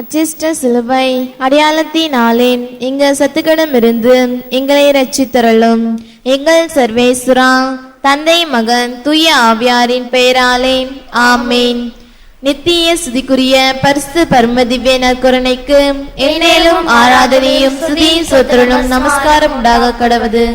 அச்சிஷ்ட சிலுவை அடையாளத்தினாலே எங்கள் சத்துக்களிடமிருந்து எங்களை ரட்சித்தரலும் எங்கள் சர்வேஸ்வரா தந்தை மகன் தூய ஆவியாரின் பெயராலே ஆமேன். நித்திய சுதிக்குரிய பரிசு பரம திவ்ய நற்கருணைக்கு என்னேலும் ஆராதனையும் சுதி சொத்துடனும் நமஸ்காரம் உண்டாக கடவுது.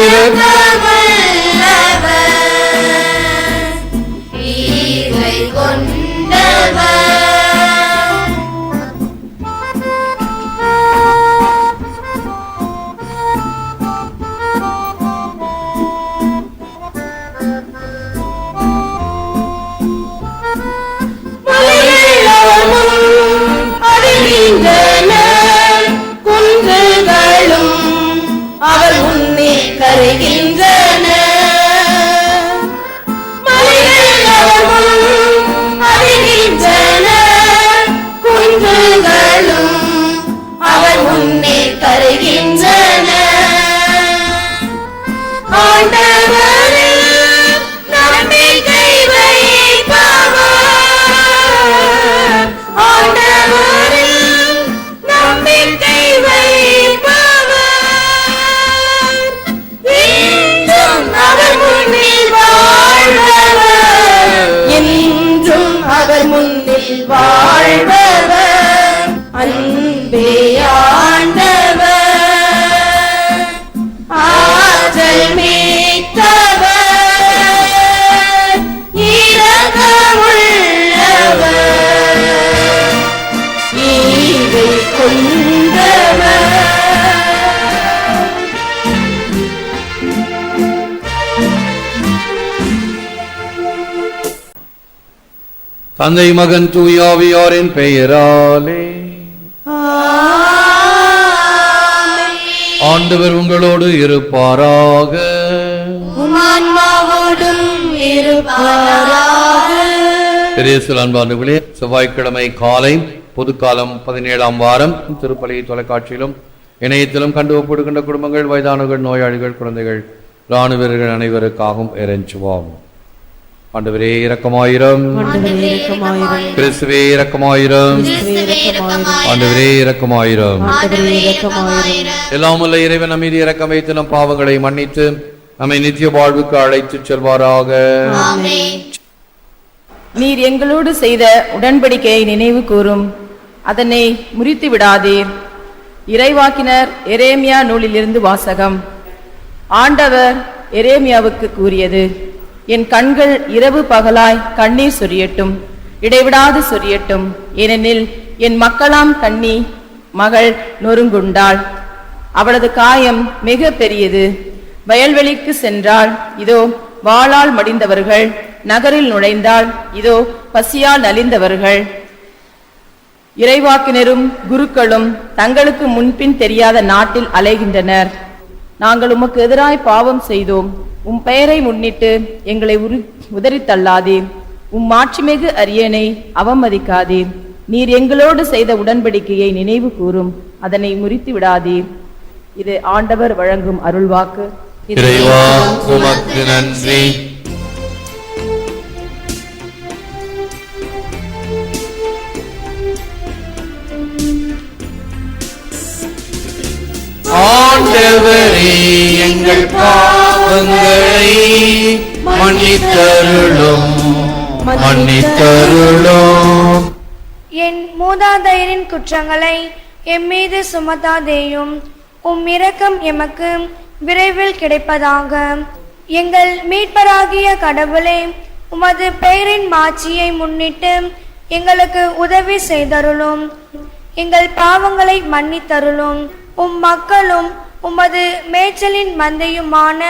குன்றுகளும் தந்தை மகன் தூயாவியாரின் பெயராலே. ஆண்டவர் உங்களோடு இருப்பாராக. அன்பாண்டுகளே செவ்வாய்க்கிழமை காலை பொதுக்காலம் பதினேழாம் வாரம் திருப்பலி தொலைக்காட்சியிலும் இணையத்திலும் கண்டு ஒப்பிடுகின்ற குடும்பங்கள் வயதானவர்கள் நோயாளிகள் குழந்தைகள் இராணுவ வீரர்கள் அனைவருக்காகவும் இறைஞ்சுவோம். ஆண்டவரே இரக்கமாயிரம். கிறிஸ்துவே இரக்கமாயிரம். ஆண்டவரே இரக்கமாயிரம். எல்லாம் உள்ள இறைவன் நம்மீது இரக்கம் வைத்து நம் பாவங்களை மன்னித்து நம்மை நித்திய வாழ்வுக்கு அழைத்து செல்வாராக. நீர் எங்களோடு செய்த உடன்படிக்கையை நினைவு கூறும். அதனை முறித்து விடாதீர். இறைவாக்கினர் எரேமியா நூலிலிருந்து வாசகம். ஆண்டவர் எரேமியாவுக்கு கூறியது என் கண்கள் இரவு பகலாய் கண்ணீர் சொரியட்டும். இடைவிடாது சொரியட்டும். ஏனெனில் என் மக்களாம் கண்ணி மகள் நொறுங்குண்டாள். அவளது காயம் மிக பெரியது. வயல்வெளிக்கு சென்றால் இதோ வாளால் மடிந்தவர்கள். நகரில் நுழைந்தால் இதோ பசியால் நலிந்தவர்கள். இறைவாக்கினரும் குருக்களும் தங்களுக்கு முன்பின் தெரியாத நாட்டில் அலைகின்றனர். நாங்கள் உமக்கு எதிராய் பாவம் செய்தோம். உம் பெயரை முன்னிட்டு எங்களை உரு உதறித் உம் மாட்சிமிகு அரியணை அவமதிக்காதீர் நீர் எங்களோடு செய்த உடன்படிக்கையை நினைவு கூறும். அதனை முறித்து விடாதீர் இது ஆண்டவர் வழங்கும் அருள்வாக்கு நன்றி. ஆண்டவரே எங்கள் பாவங்களை மன்னித்தருளும் மன்னித்தருளும். என் மூதாதையரின் குற்றங்களை எம்மீது சுமத்தாதேயும் உம் இரக்கம் எமக்கு விரைவில் கிடைப்பதாக. எங்கள் மீட்பராகிய கடவுளே உமது பெயரின் மாட்சியை முன்னிட்டு எங்களுக்கு உதவி செய்தருளும். எங்கள் பாவங்களை மன்னித்தருளும். உம் மக்களும் உமது மேய்ச்சலின் மந்தையுமான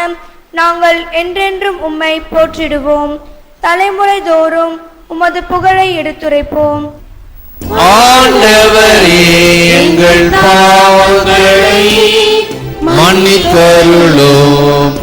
நாங்கள் என்றென்றும் உம்மை போற்றிடுவோம். தலைமுறை தோறும் உமது புகழை எடுத்துரைப்போம். ஆண்டவரே எங்கள் பாவங்களை மன்னித்தருளும்.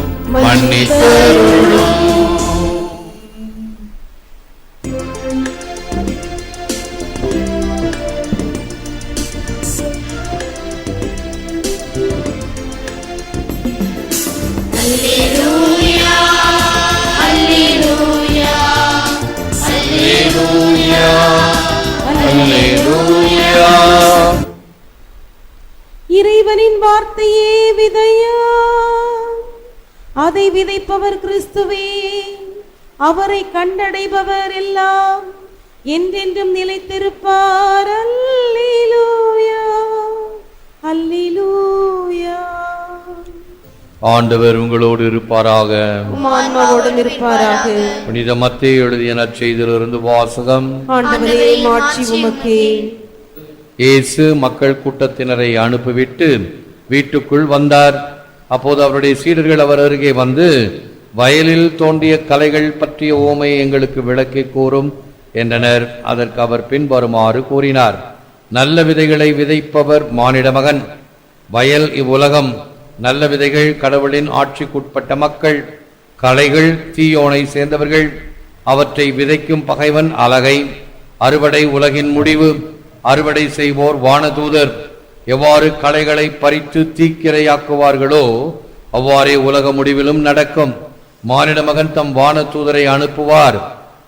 இறைவனின் வார்த்தையே விதையா? அதை விதைப்பவர் கிறிஸ்துவே. அவரை கண்டடைபவர் எல்லாம் என்றென்றும் நிலைத்திருப்பார். அல்லேலூயா அல்லேலூயா ஆண்டவர் உங்களோடு இருப்பாராக. இருப்பாராக. புனித மத்தேயு எழுதிய நற்செய்தியிலிருந்து வாசகம். இயேசு மக்கள் கூட்டத்தினரை அனுப்பிவிட்டு வீட்டுக்குள் வந்தார். அப்போது அவருடைய சீடர்கள் அவர் அருகே வந்து வயலில் தோன்றிய கலைகள் பற்றிய ஓமை எங்களுக்கு விளக்கி கூறும் என்றனர். அதற்கு அவர் பின்வருமாறு கூறினார். நல்ல விதைகளை விதைப்பவர் மானிட மகன். வயல் இவ்வுலகம். நல்ல விதைகள் கடவுளின் ஆட்சிக்குட்பட்ட மக்கள் கலைகள் தீயோனை சேர்ந்தவர்கள் அவற்றை விதைக்கும் பகைவன் அலகை அறுவடை உலகின் முடிவு அறுவடை செய்வோர் வானதூதர். எவ்வாறு கலைகளை பறித்து தீக்கிரையாக்குவார்களோ அவ்வாறே உலக முடிவிலும் நடக்கும். மானிட மகன் தம் வானதூதரை அனுப்புவார்.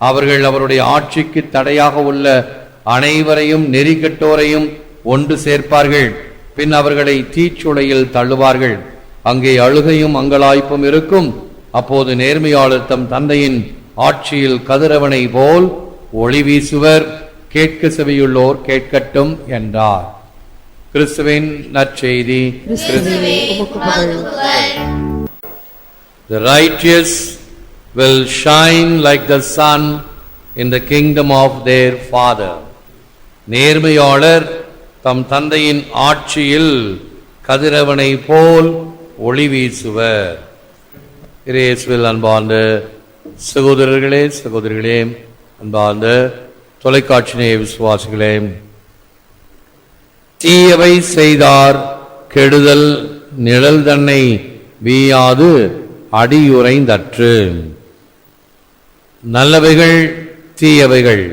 அவர்கள் அவருடைய ஆட்சிக்கு தடையாக உள்ள அனைவரையும் நெறிகட்டோரையும் ஒன்று சேர்ப்பார்கள். பின் அவர்களை தீச்சுளையில் தள்ளுவார்கள். அங்கே அழுகையும் அங்கலாய்ப்பும் இருக்கும். அப்போது நேர்மையாளர் தம் தந்தையின் ஆட்சியில் கதிரவனை போல் ஒளி வீசுவர். கேட்க செவியுள்ளோர் கேட்கட்டும் என்றார். கிறிஸ்துவின் நற்செய்தி. The righteous will shine like the sun in the kingdom of their Father. நேர்மையாளர் தம் தந்தையின் ஆட்சியில் கதிரவனை போல் ஒளி வீசுவர். இயேசுவில் அன்பார்ந்த சகோதரர்களே சகோதரிகளே அன்பார்ந்த தொலைக்காட்சி நேய விசுவாசிகளே தீயவை செய்தார் கெடுதல் நிழல் தன்னை வீயாது அடியுறைந்தற்று. நல்லவைகள் தீயவைகள்.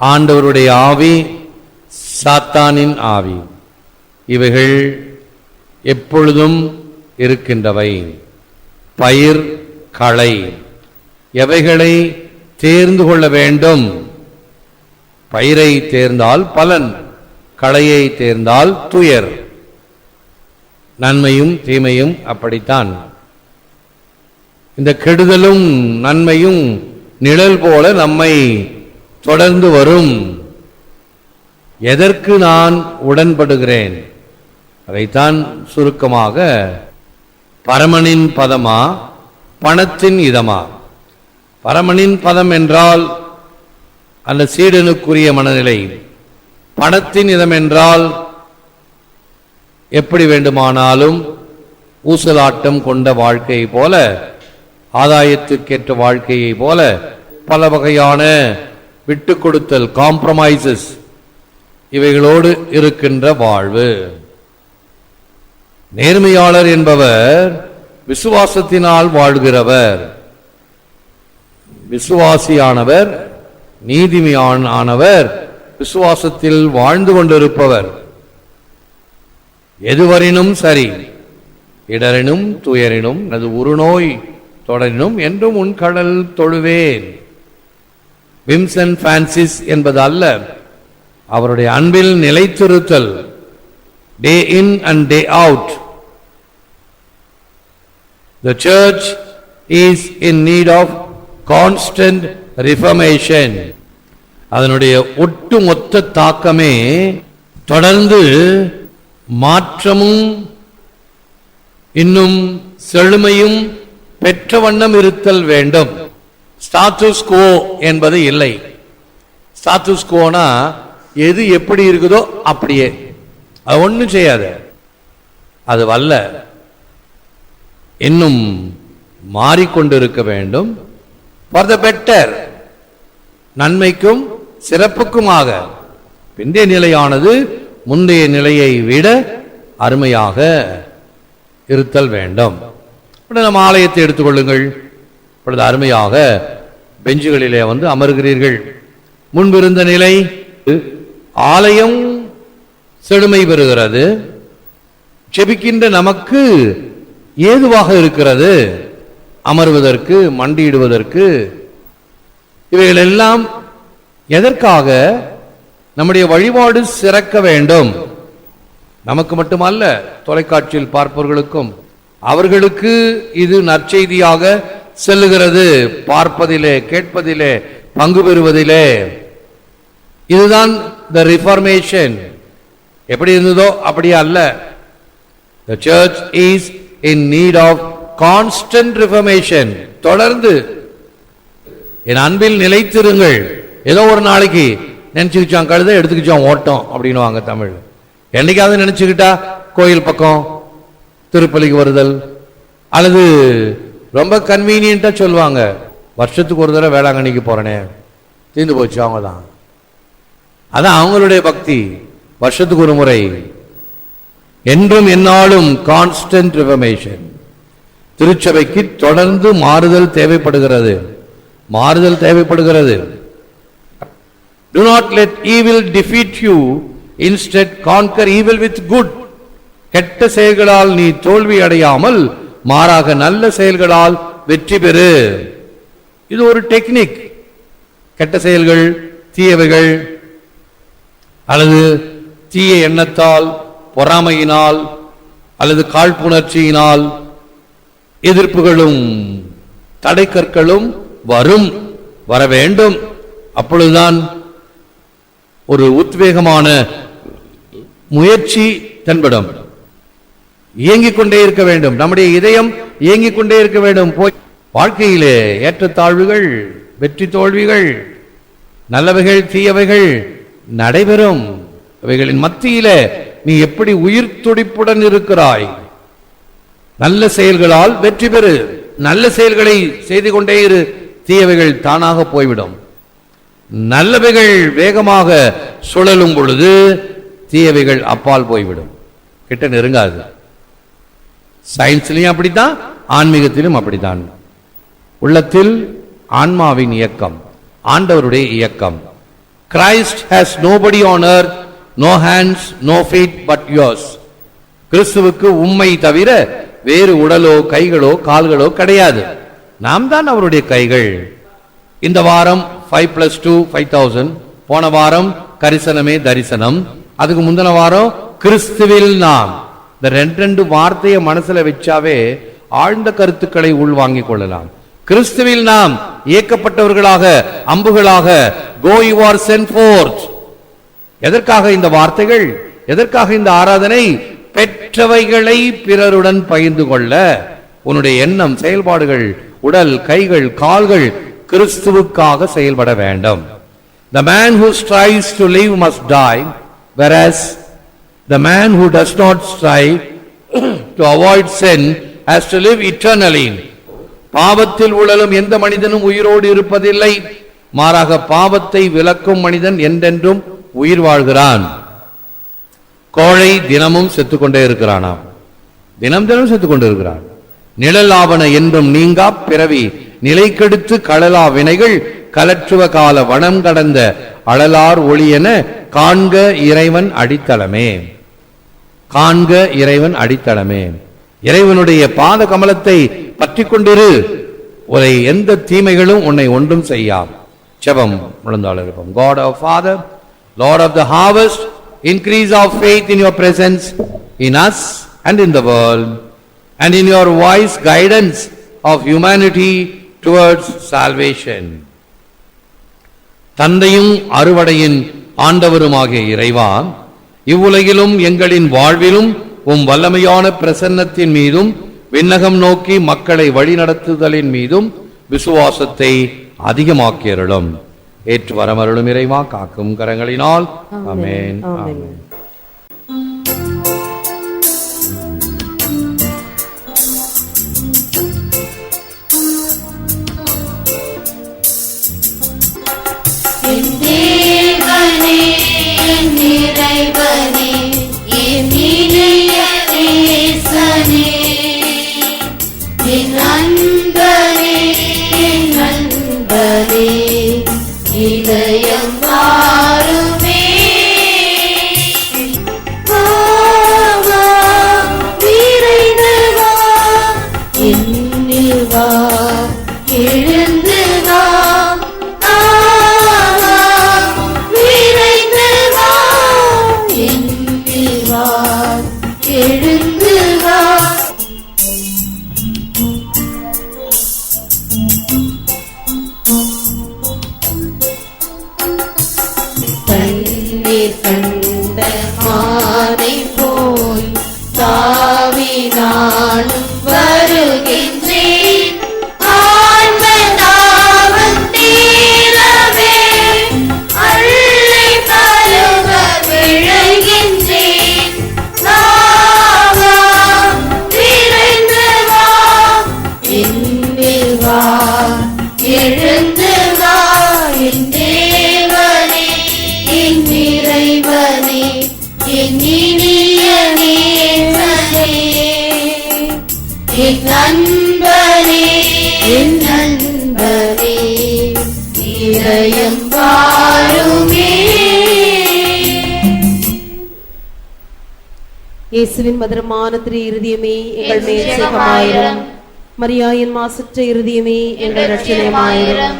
ஆண்டவருடைய ஆவி சாத்தானின் ஆவி. இவைகள் எப்பொழுதும் இருக்கின்றவை. பயிர் களை எவைகளை தேர்ந்து கொள்ள வேண்டும்? பயிரை தேர்ந்தால் பலன் களையை தேர்ந்தால் துயர். நன்மையும் தீமையும் அப்படித்தான். இந்த கெடுதலும் நன்மையும் நிழல் போல நம்மை தொடர்ந்து வரும். எதற்கு நான் உடன்படுகிறேன்? அதைத்தான் சுருக்கமாக பரமனின் பதமா பணத்தின் இதமா? பரமனின் பதம் என்றால் அந்த சீடனுக்குரிய மனநிலை. பணத்தின் இதம் என்றால் எப்படி வேண்டுமானாலும் ஊசலாட்டம் கொண்ட வாழ்க்கையை போல ஆதாயத்திற்கேற்ற வாழ்க்கையை போல பல வகையான விட்டு கொடுத்தல் காம்ப்ரமைசஸ் இவைகளோடு இருக்கின்ற வாழ்வு. நேர்மையாளர் என்பவர் விசுவாசத்தினால் வாழ்கிறவர். விசுவாசியானவர் நீதிமையானவர் விசுவாசத்தில் வாழ்ந்து கொண்டிருப்பவர். எதுவரினும் சரி இடரினும் துயரினும் அது உருநோய் தொடரினும் என்றும் உன் கடல் தொழுவேன். விம்சன் பிரான்சிஸ் என்பது அல்ல அவருடைய அன்பில் நிலைத்திருத்தல். Day in and day out the church is in need of constant reformation அதனுடைய ஒட்டுமொத்த தாக்கமே தொடர்ந்து மாற்றமும் இன்னும் செழுமையும் பெற்ற வண்ணம் இருத்தல் வேண்டும். ஸ்டாtus என்பது இல்லை. ஸ்டாtus எது எப்படி இருக்குதோ அப்படியே. அது ஒண்ணும் செய்யாத. அது வல்ல. இன்னும் மாறிக்கொண்டிருக்க வேண்டும். ஃபார் த பெட்டர் நன்மைக்கும் சிறப்புக்குமாக. பிந்தைய நிலையானது முந்தைய நிலையை விட அருமையாக இருத்தல் வேண்டும். இப்படி நம்ம ஆலயத்தை எடுத்துக்கொள்ளுங்கள் இப்பொழுது அருமையாக பெஞ்சுகளிலே வந்து அமர்கிறீர்கள். முன்பிருந்த நிலை ஆலயம் செழுமை பெறுகிறது. செபிக்கின்ற நமக்கு ஏதுவாக இருக்கிறது. அமர்வதற்கு மண்டியிடுவதற்கு இவைகளெல்லாம் எதற்காக? நம்முடைய வழிபாடு சிறக்க வேண்டும். நமக்கு மட்டுமல்ல தொலைக்காட்சியில் பார்ப்பவர்களுக்கும். அவர்களுக்கு இது நற்செய்தியாக செல்லுகிறது. பார்ப்பதிலே கேட்பதிலே பங்கு பெறுவதிலே. இதுதான் த ரிஃபார்மேஷன் எப்படி இருந்ததோ அப்படியே அல்ல. The church is in need of constant reformation தொடர்ந்து என் அன்பில் நிலைத்திருங்கள். ஏதோ ஒரு நாளைக்கு நினச்சிக்கிச்சான் கழுத எடுத்துக்கிச்சான் ஓட்டம் அப்படின்னுவாங்க தமிழ். என்னைக்காவது நினைச்சுக்கிட்டா கோயில் பக்கம் திருப்பலிக்கு வருதல் அல்லது ரொம்ப கன்வீனியண்டா சொல்லுவாங்க. வருஷத்துக்கு ஒரு தடவை வேளாங்கண்ணிக்கு போறேனே. தீர்ந்து போச்சு அவங்க தான் அதான் அவங்களுடைய பக்தி. வருஷத்துக்கு ஒரு முறை. என்றும் எந்நாளும் கான்ஸ்டன்ட் ரிஃபர்மேஷன் திருச்சபைக்கு தொடர்ந்து மாறுதல் தேவைப்படுகிறது. மாறுதல் தேவைப்படுகிறது. Do not let evil defeat you instead conquer evil with good கெட்ட செயல்களால் நீ தோல்வி அடையாமல் மாறாக நல்ல செயல்களால் வெற்றி பெறு. இது ஒரு டெக்னிக் கெட்ட செயல்கள் தீயவைகள் அல்லது தீய எண்ணத்தால் பொறாமையினால் அல்லது காழ்ப்புணர்ச்சியினால் எதிர்ப்புகளும் தடை கற்களும் வரும் வர வேண்டும். அப்பொழுதுதான் ஒரு உத்வேகமான முயற்சி தென்படும். இயங்கிக் கொண்டே இருக்க வேண்டும். நம்முடைய இதயம் இயங்கிக் கொண்டே இருக்க வேண்டும். போய் வாழ்க்கையிலே ஏற்றத்தாழ்வுகள் வெற்றி தோல்விகள் நல்லவைகள் தீயவைகள் நடைபெறும். அவைகளின் மத்தியிலே நீ எப்படி உயிர் துடிப்புடன் இருக்கிறாய்? நல்ல செயல்களால் வெற்றி பெறு. நல்ல செயல்களை செய்து கொண்டே இரு. தீயவைகள் தானாக போய்விடும். நல்லவைகள் வேகமாக சுழலும் பொழுது தீயவைகள் அப்பால் போய்விடும். கிட்ட நெருங்காது. சயின்ஸ்லையும் அப்படித்தான் ஆன்மீகத்திலும் அப்படித்தான். உள்ளத்தில் ஆன்மாவின் இயக்கம் ஆண்டவருடைய இயக்கம். Christ has nobody on earth no hands no feet but yours கிறிஸ்துவுக்கு உண்மை தவிர வேறு உடலோ கைகளோ கால்களோ கிடையாது. நாம் தான் அவருடைய கைகள். இந்த வாரம் five plus two five thousand போன வாரம் கரிசனமே தரிசனம். அதுக்கு முந்தின வாரம் கிறிஸ்துவில் நாம். இந்த ரெண்டு ரெண்டு வார்த்தையை மனசுல வச்சாவே ஆழ்ந்த கருத்துக்களை உள்வாங்கிக் கொள்ளலாம். கிறிஸ்துவில் நாம் இயக்கப்பட்டவர்களாக அம்புகளாக go you are sent forth எதற்காக இந்த வார்த்தைகள்? எதற்காக இந்த ஆராதனை? பெற்றவைகளை பிறருடன் பகிர்ந்து கொள்ள. உன்னுடைய எண்ணம் செயல்பாடுகள் உடல் கைகள் கால்கள் கிறிஸ்துவுக்காக செயல்பட வேண்டும். The man who strives to live must die, versus the man who does not strive to avoid sin has to live இட்டர்னலின் பாவத்தில் உழலும் எந்த மனிதனும் உயிரோடு இருப்பதில்லை. மாறாக பாவத்தை விலக்கும் மனிதன் என்றென்றும் உயிர் வாழ்கிறான். கோழை தினமும் செத்துக்கொண்டே இருக்கிறானாம். தினம் தினம் செத்துக்கொண்டு இருக்கிறான். என்றும் நீங்கா பிறவி நிலை கெடுத்து களலா வினைகள் கலற்றுவ கால வனம் கடந்த அழலார் ஒளியென காண்க இறைவன் அடித்தளமே. காண்க இறைவன் அடித்தளமே. இறைவனுடைய பாத கமலத்தை பற்றி கொண்டிரு உரை எந்த தீமைகளும் உன்னை ஒன்றும் செய்யாம். ஜெபம் முழந்தாள் இருப்போம் God our Father, Lord of the harvest, increase our faith in your presence in us and in the world, and in your wise guidance of humanity towards salvation. தந்தையும் அறுவடையின் ஆண்டவருமாகிய இறைவா இவ்வுலகிலும் எங்களின் வாழ்விலும் உம் வல்லமையான பிரசன்னத்தின் மீதும் விண்ணகம் நோக்கி மக்களை வழிநடத்துதலின் மீதும் விசுவாசத்தை அதிகமாக்கியருளும். ஏற்று வரமருளும் இறைவா காக்கும் கரங்களினால். ஆமென். ஆமென். இயேசுவின் மதுரமான திரு இருதயமே எங்கள் மேச்சகமாயிரம் மரியாயின் மாசற்ற இருதயமே எங்கள் ரட்சணியமாயிரம்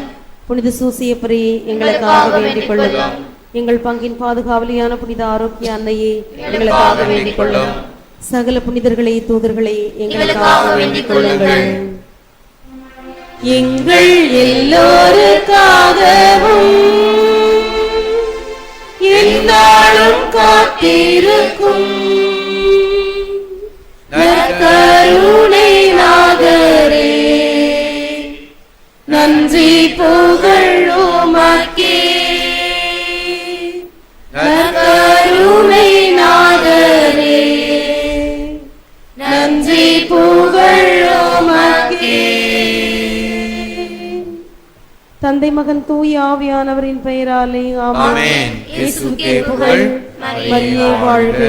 புனித சூசியப்பரே எங்களுக்காக வேண்டிக் எங்கள் பங்கின் பாதுகாவலியான புனித ஆரோக்கிய அன்னையே எங்களுக்காக வேண்டிக் சகல புனிதர்களே தூதர்களே எங்களுக்காக வேண்டிக் கொள்ளுங்கள். எங்கள் எல்லோருக்காகவும் என்னாலும் காத்திருக்கும். கருணை நாகரே நன்றி புகழ் தந்தை மகன் தூய் ஆவியானவரின் பெயராலே ஆமென். இயேசுக்கே புகழ். மரியே வாழ்க.